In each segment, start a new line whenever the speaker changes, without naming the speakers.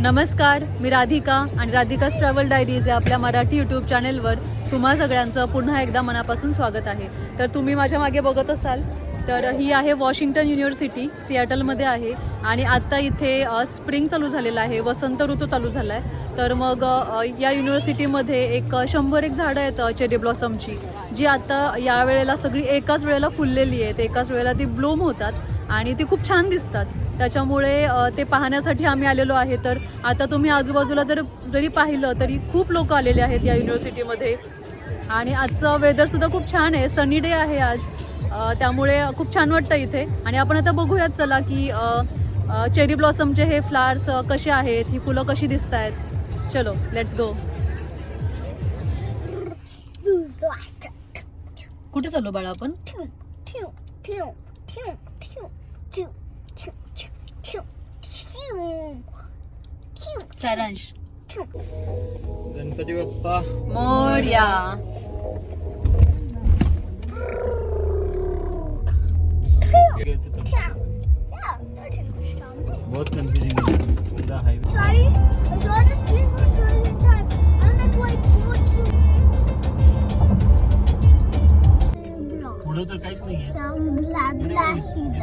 नमस्कार मी राधिका आणि राधिकास travel diaries या आपल्या मराठी यूट्यूब चॅनेलवर तुम्हा सगळ्यांचं पुन्हा एकदा मनापासून स्वागत आहे. तर तुम्ही माझ्या मागे बघत असाल तर ही आहे वॉशिंग्टन युनिव्हर्सिटी सिॲटलमध्ये आहे आणि आत्ता इथे स्प्रिंग चालू झालेला आहे वसंत ऋतू चालू झाला आहे तर मग या युनिव्हर्सिटीमध्ये एक शंभर एक झाडं आहेत चेरी ब्लॉसमची जी आता या वेळेला सगळी एकाच वेळेला फुललेली आहेत एकाच वेळेला ती ब्लूम होतात आणि ती खूप छान दिसतात. त्याच्यामुळे ते पाहण्यासाठी आम्ही आलेलो आहे. तर आता तुम्ही आजूबाजूला जर जरी पाहिलं तरी खूप लोक आलेले आहेत या युनिव्हर्सिटीमध्ये आणि आजचं वेदरसुद्धा खूप छान आहे. सनी डे आहे आज. त्यामुळे खूप छान वाटतं इथे. आणि आपण आता बघूयात चला की चेरी ब्लॉसमचे हे फ्लावर्स कसे आहेत? ही फुलं कशी दिसत आहेत चलो लेट्स गो कुठे चाललो बाळा आपण? सारांश
गणपती बाप्पा
मोर्या
बहुत कन्फ्युजिंग आहे पूरा highway
Sorry, I saw this tree for a really time, and that's why I pulled some.
पुढं तर काहीच नाही आहे
Some blah blah seeds.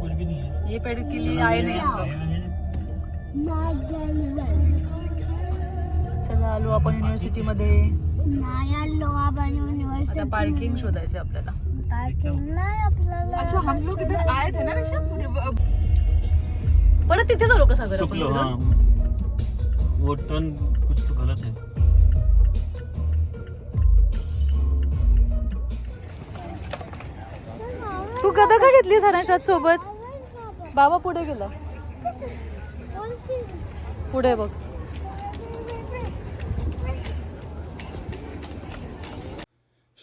कुछ भी नहीं है
ये पेड़ के लिए आए नाही चला आलो आपण युनिव्हर्सिटीमध्ये
नया लोहा
आता
युनिव्हर्सिटी
पार्किंग शोधायचं आपल्याला.
पार्किंग नाही आपल्याला.
अच्छा हम लोग इधर आए थे ना ऋषभ
परत तिथे चालू का सागर आपण
चुकलो हाँ.
पुढं?
वो टर्न कुछ तो गलत है
तू गदा का घेतली सारांशात सोबत? बाबा पुढे गेला. पुढे बघ.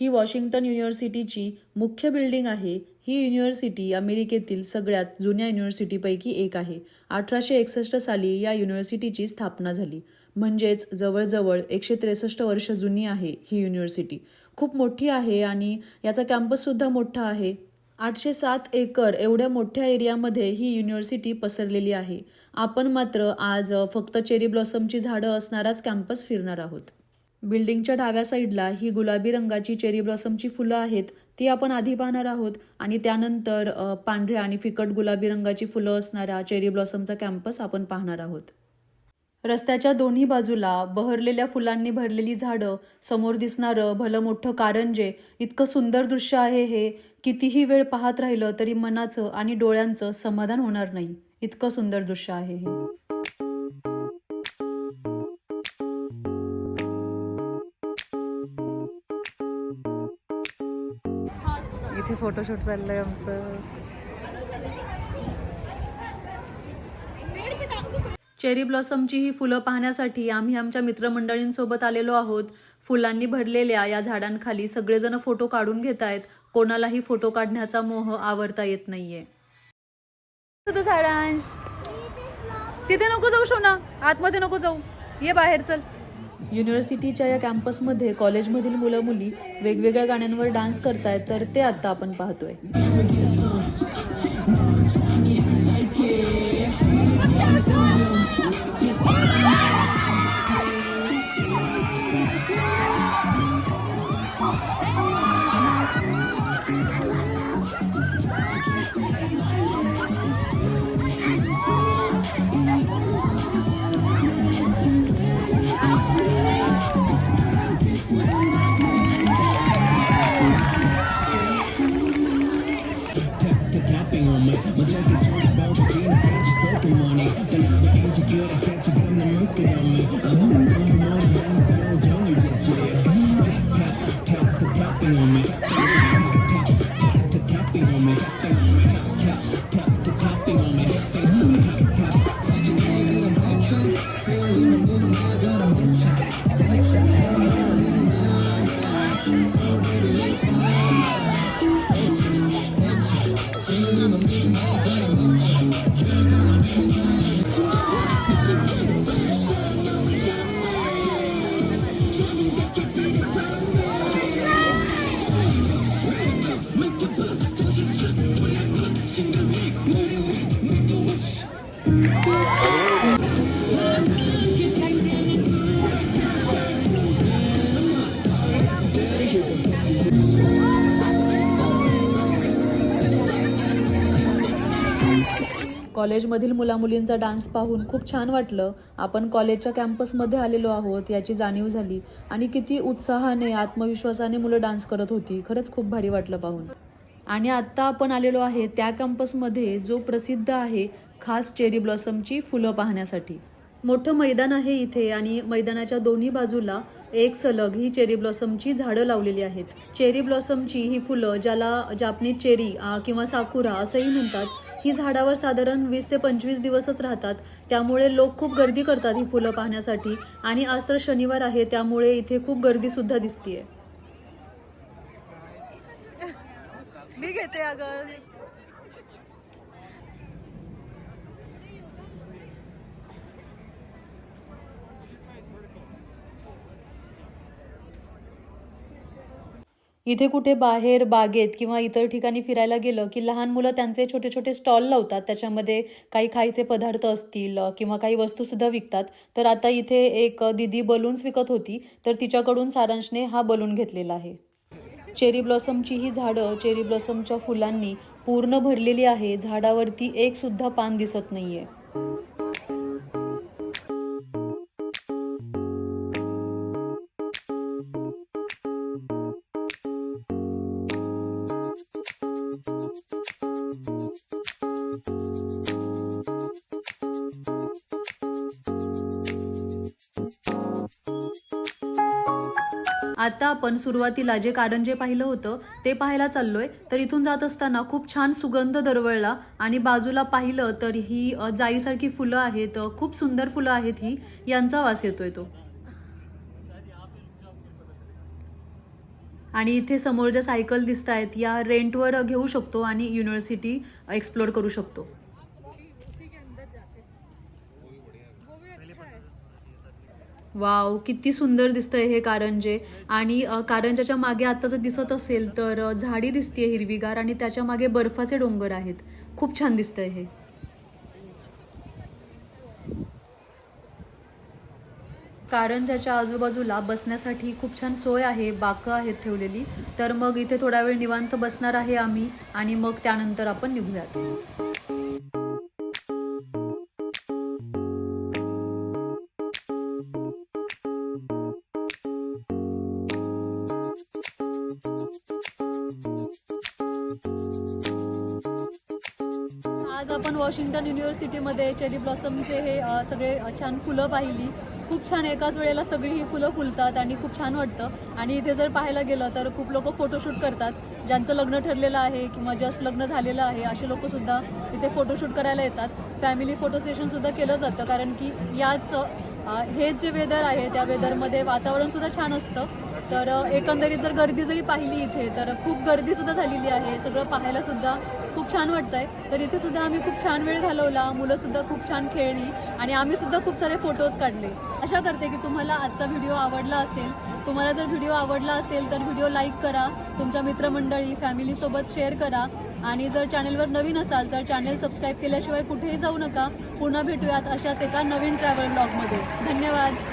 ही वॉशिंग्टन युनिव्हर्सिटीची मुख्य बिल्डिंग आहे. ही युनिव्हर्सिटी अमेरिकेतील सगळ्यात जुन्या युनिव्हर्सिटीपैकी एक आहे. अठराशे एकसष्ट साली या युनिव्हर्सिटीची स्थापना झाली. म्हणजेच जवळजवळ एकशे त्रेसष्ट वर्ष जुनी आहे ही युनिव्हर्सिटी. खूप मोठी आहे आणि याचा कॅम्पससुद्धा मोठा आहे. आठशे सात एकर एवढ्या मोठ्या एरियामध्ये ही युनिव्हर्सिटी पसरलेली आहे. आपण मात्र आज फक्त चेरी ब्लॉसमची झाडं असणाराच कॅम्पस फिरणार आहोत. बिल्डिंगच्या डाव्या साईडला ही गुलाबी रंगाची चेरी ब्लॉसमची फुलं आहेत ती आपण आधी पाहणार आहोत आणि त्यानंतर पांढऱ्या आणि फिकट गुलाबी रंगाची फुलं असणारा चेरी ब्लॉसमचा कॅम्पस आपण पाहणार आहोत. रस्त्याच्या दोन्ही बाजूला बहरलेल्या फुलांनी भरलेली झाडं समोर दिसणारं भलं मोठं कारंजे इतकं सुंदर दृश्य आहे हे. कितीही वेळ पाहत राहिलं तरी मनाचं आणि डोळ्यांचं समाधान होणार नाही. इतकं सुंदर दृश्य आहे हे. इथे फोटोशूट चाललंय आमचं. चेरी ब्लॉसमची ही फुलं पाहण्यासाठी आम्ही आमच्या मित्रमंडळींसोबत आलेलो आहोत. फुलांनी भरलेल्या या झाडांखाली सगळेजण फोटो काढून घेत आहेत. कोणालाही फोटो काढण्याचा मोह आवरता येत नाहीये. सारांश. तिथे नको जाऊ शोना. आतमध्ये नको जाऊ. ये बाहेर चल. युनिव्हर्सिटीच्या या कॅम्पसमध्ये कॉलेजमधील मुलं मुली वेगवेगळ्या गाण्यांवर डान्स करतायत तर ते आता आपण पाहतोय. Salud. कॉलेजमधील मुलामुलींचा डान्स पाहून खूप छान वाटलं. आपण कॉलेजच्या कॅम्पसमध्ये आलेलो आहोत याची जाणीव झाली. आणि किती उत्साहाने आत्मविश्वासाने मुलं डान्स करत होती खरंच खूप भारी वाटलं पाहून. आणि आत्ता आपण आलेलो आहे त्या कॅम्पसमध्ये जो प्रसिद्ध आहे खास चेरी ब्लॉसमची फुलं पाहण्यासाठी. मोठं मैदान आहे इथे आणि मैदानाच्या दोन्ही बाजूला एक सलग ही चेरी ब्लॉसमची झाडं लावलेली आहेत. चेरी ब्लॉसमची ही फुलं ज्याला जापनीज चेरी किंवा साकुरा असंही म्हणतात ही झाडावर साधारण वीस ते पंचवीस दिवसच राहतात. त्यामुळे लोक खूप गर्दी करतात ही फुलं पाहण्यासाठी. आणि आज तर शनिवार आहे त्यामुळे इथे खूप गर्दी सुद्धा दिसतीये.
मी घेते अगं.
इथे कुठे बाहेर बागेत किंवा इतर ठिकाणी फिरायला गेलं की लहान मुलं त्यांचे छोटे छोटे स्टॉल लावतात त्याच्यामध्ये काही खायचे पदार्थ असतील किंवा काही वस्तूसुद्धा विकतात. तर आता इथे एक दिदी बलून्स विकत होती तर तिच्याकडून सारांशने हा बलून घेतलेला आहे. चेरी ब्लॉसमची ही झाडं चेरी ब्लॉसमच्या फुलांनी पूर्ण भरलेली आहे. झाडावरती एक सुद्धा पान दिसत नाही आहे आता आपण सुरुवातीला जे कारंजे पाहिलं होतं ते पाहायला चाललोय. तर इथून जात असताना खूप छान सुगंध दरवळला आणि बाजूला पाहिलं तर ही जाईसारखी फुलं आहेत खूप सुंदर फुलं आहेत ही यांचा वास येतोय तो. आणि इथे समोर ज्या सायकल दिसत आहेत या रेंटवर घेऊ शकतो आणि युनिव्हर्सिटी एक्सप्लोर करू शकतो. वाव किती सुंदर दिसतंय हे कारंजे आणि कारंजाच्या मागे आता जर दिसत असेल तर झाडी दिसते हिरवीगार आणि त्याच्यामागे बर्फाचे डोंगर आहेत. खूप छान दिसतंय हे. कारंजाच्या आजूबाजूला बसण्यासाठी खूप छान सोय आहे बाकं आहेत ठेवलेली. तर मग इथे थोडा वेळ निवांत बसणार आहे आम्ही आणि मग त्यानंतर आपण निघूयात. आज आपण वॉशिंग्टन युनिव्हर्सिटीमध्ये चेरी ब्लॉसमचे हे अ, सगळे अ, छान फुलं पाहिली. खूप छान एकाच वेळेला सगळी ही फुलं फुलतात आणि खूप छान वाटतं. आणि इथे जर पाहायला गेलं तर खूप लोक फोटोशूट करतात. ज्यांचं लग्न ठरलेलं आहे किंवा जस्ट लग्न झालेलं आहे असे लोकसुद्धा इथे फोटोशूट करायला येतात. फॅमिली फोटो सेशनसुद्धा केलं जातं कारण की याच अ, हे जे वेदर आहे त्या वेदरमध्ये वातावरणसुद्धा छान असतं. तर एकंदरीत जर गर्दी जरी पाहिली इथे तर खूप गर्दीसुद्धा झालेली आहे. सगळं पाहायला सुद्धा खूप छान वाटतंय. तर इथे सुद्धा आम्ही खूप छान वेळ घालवला. मुलं सुद्धा खूप छान खेळली आणि आम्ही सुद्धा खूप सारे फोटोज काढले. आशा करते की तुम्हाला आजचा व्हिडिओ आवडला असेल. तुम्हाला जर व्हिडिओ आवडला असेल तर व्हिडिओ लाईक करा. तुमच्या मित्रमंडळी फॅमिलीसोबत शेअर करा. आणि जर चॅनलवर नवीन असाल तर चॅनल सबस्क्राईब केल्याशिवाय कुठेही जाऊ नका. पुन्हा भेटूयात अशाच एका नवीन ट्रॅव्हल ब्लॉगमध्ये धन्यवाद.